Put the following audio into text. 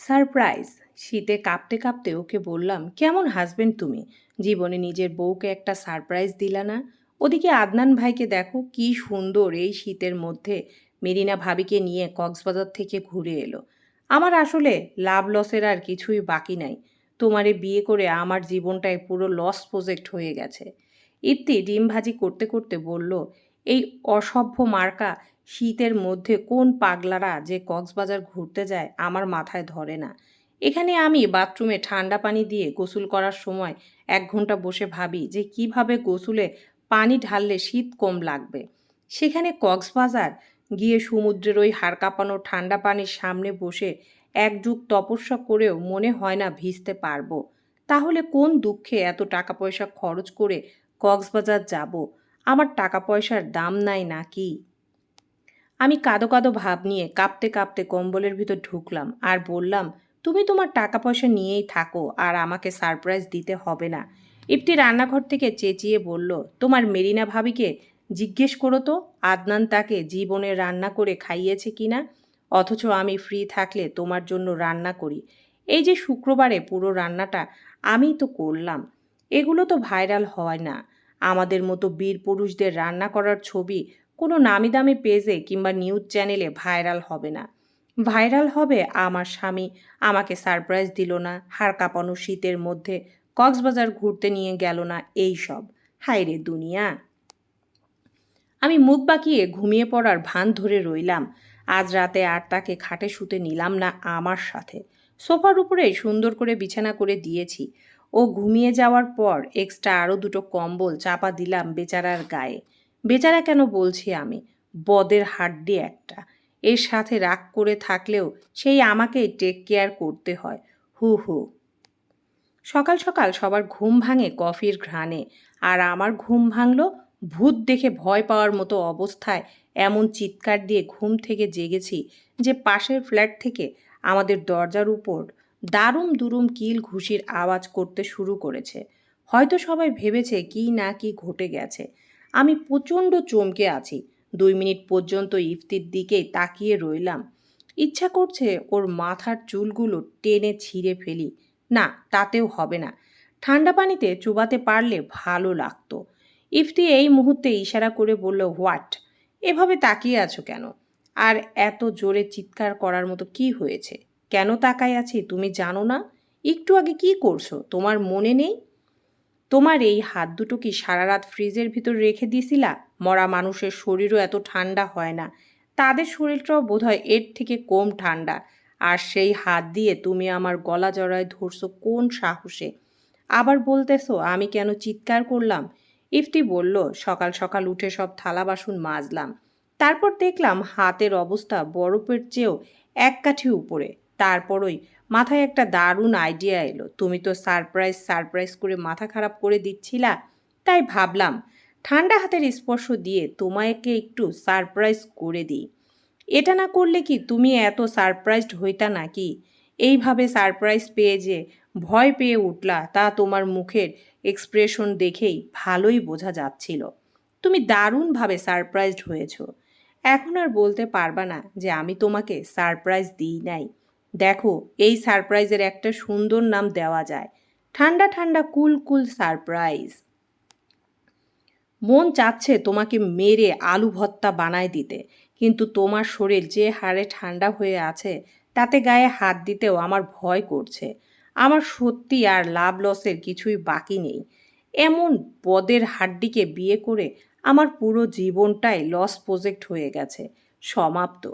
Surprise. শীতে কাঁপতে কাঁপতে ওকে বললাম, কেমন হাসবেন্ড তুমি? জীবনে নিজের বউকে একটা সারপ্রাইজ দিলা না? ওদিকে আদনান ভাইকে দেখো, কি সুন্দর এই শীতের মধ্যে মেরিনা ভাবিকে নিয়ে কক্সবাজার থেকে ঘুরে এলো। আমার আসলে লাভ লসের আর কিছুই বাকি নাই। তোমারে বিয়ে করে আমার জীবনটায় পুরো লস প্রজেক্ট হয়ে গেছে। ইত্তি ডিম ভাজি করতে করতে বলল এই অসভ্য মার্কা শীতের মধ্যে কোন পাগলারা যে কক্সবাজার ঘুরতে যায় আমার মাথায় ধরে না। এখানে আমি বাথরুমে ঠান্ডা পানি দিয়ে গোসল করার সময় এক ঘণ্টা বসে ভাবি যে কীভাবে গোসলে পানি ঢাললে শীত কম লাগবে। সেখানে কক্সবাজার গিয়ে সমুদ্রের ওই হাড় কাঁপানো ঠান্ডা পানির সামনে বসে এক যুগ তপস্যা করেও মনে হয় না ভিজতে পারব। তাহলে কোন দুঃখে এত টাকা পয়সা খরচ করে কক্সবাজার যাব? আমার টাকা পয়সার দাম নাই নাকি? আমি কাদো কাদো ভাব নিয়ে কাঁপতে কাঁপতে কম্বলের ভিতর ঢুকলাম আর বললাম, তুমি তোমার টাকা পয়সা নিয়েই থাকো আর আমাকে সারপ্রাইজ দিতে হবে না। ইফতি রান্নাঘর থেকে চেঁচিয়ে বলল, তোমার মেরিনা ভাবিকে জিজ্ঞেস করো তো, আদনান তাকে জীবনে রান্না করে খাইয়েছে কি না? অথচ আমি ফ্রি থাকলে তোমার জন্য রান্না করি। এই যে শুক্রবারে পুরো রান্নাটা আমিই তো করলাম। এগুলো তো ভাইরাল হয় না। আমাদের মতো বীর পুরুষদের রান্না করার ছবি কোনো নামি দামি পেজে কিংবা নিউজ চ্যানেলে ভাইরাল হবে না। ভাইরাল হবে আমার স্বামী আমাকে সারপ্রাইজ দিল না, হাড় কাঁপানো শীতের মধ্যে কক্সবাজার ঘুরতে নিয়ে গেল না, এই সব। হায় রে দুনিয়া। আমি মুখ বাঁকিয়ে ঘুমিয়ে পড়ার ভান ধরে রইলাম। আজ রাতে আর তাকে খাটে শুতে নিলাম না আমার সাথে। সোফার উপরে সুন্দর করে বিছানা করে দিয়েছি। ও ঘুমিয়ে যাওয়ার পর এক্সট্রা আরও দুটো কম্বল চাপা দিলাম বেচারার গায়ে। বেচারা কেন বলছি আমি? বদের হাড্ডি একটা। এর সাথে রাগ করে থাকলেও সেই আমাকেই টেক কেয়ার করতে হয়। হু হু। সকাল সকাল সবার ঘুম ভাঙে কফির ঘ্রাণে। আর আমার ঘুম ভাঙলো ভূত দেখে ভয় পাওয়ার মতো অবস্থায় এমন চিৎকার দিয়ে ঘুম থেকে জেগেছি যে পাশের ফ্ল্যাট থেকে আমাদের দরজার উপর দারুম দুরুম কিল ঘুষির আওয়াজ করতে শুরু করেছে। হয়তো সবাই ভেবেছে কি না কি ঘটে গেছে। আমি প্রচণ্ড চমকে আছি। দুই মিনিট পর্যন্ত ইফতির দিকে তাকিয়ে রইলাম। ইচ্ছা করছে ওর মাথার চুলগুলো টেনে ছিঁড়ে ফেলি। না, তাতেও হবে না। ঠান্ডা পানিতে চুবাতে পারলে ভালো লাগতো। ইফতি এই মুহূর্তে ইশারা করে বলল, হোয়াট? এভাবে তাকিয়ে আছো কেন? আর এত জোরে চিৎকার করার মতো কি হয়েছে? কেন তাকায় আছি তুমি জানো না? একটু আগে কি করছ? তোমার মনে নেই? তোমার এই হাত দুটো কি সারা রাত ফ্রিজের ভিতর রেখে দিয়েছিলা? মরা মানুষের শরীরও এত ঠান্ডা হয় না। তাদের শরীরটাও বোধহয় এর থেকে কম ঠান্ডা। আর সেই হাত দিয়ে তুমি আমার গলা জড়ায় ধরছো কোন সাহসে? আবার বলতেছো, আমি কেন চিৎকার করলাম? ইফতি বলল, সকাল সকাল উঠে সব থালা বাসন মাজলাম। তারপর দেখলাম হাতের অবস্থা বরফের চেয়েও এক কাঠি উপরে। তারপরই মাথায় একটা দারুণ আইডিয়া এলো। তুমি তো সারপ্রাইজ সারপ্রাইজ করে মাথা খারাপ করে দিচ্ছিলা। তাই ভাবলাম, ঠান্ডা হাতের স্পর্শ দিয়ে তোমাকে একটু সারপ্রাইজ করে দিই। এটা না করলে কি তুমি এত সারপ্রাইজড হইতা নাকি? এইভাবে সারপ্রাইজ পেয়ে যে ভয় পেয়ে উঠলা, তা তোমার মুখের এক্সপ্রেশন দেখেই ভালোই বোঝা যাচ্ছিল। তুমি দারুণভাবে সারপ্রাইজড হয়েছ। এখন আর বলতে পারবা না যে আমি তোমাকে সারপ্রাইজ দিই নাই। দেখো, এই সারপ্রাইজের একটা সুন্দর নাম দেওয়া যায়। ঠান্ডা ঠান্ডা কুল কুল সারপ্রাইজ। মন চাচ্ছে তোমাকে মেরে আলু ভত্তা বানায় দিতে, কিন্তু তোমার শরীর যে হারে ঠান্ডা হয়ে আছে, তাতে গায়ে হাত দিতেও আমার ভয় করছে। আমার সত্যি আর লাভ লসের কিছুই বাকি নেই। এমন পদের হাড্ডিকে বিয়ে করে আমার পুরো জীবনটাই লস প্রজেক্ট হয়ে গেছে। সমাপ্ত।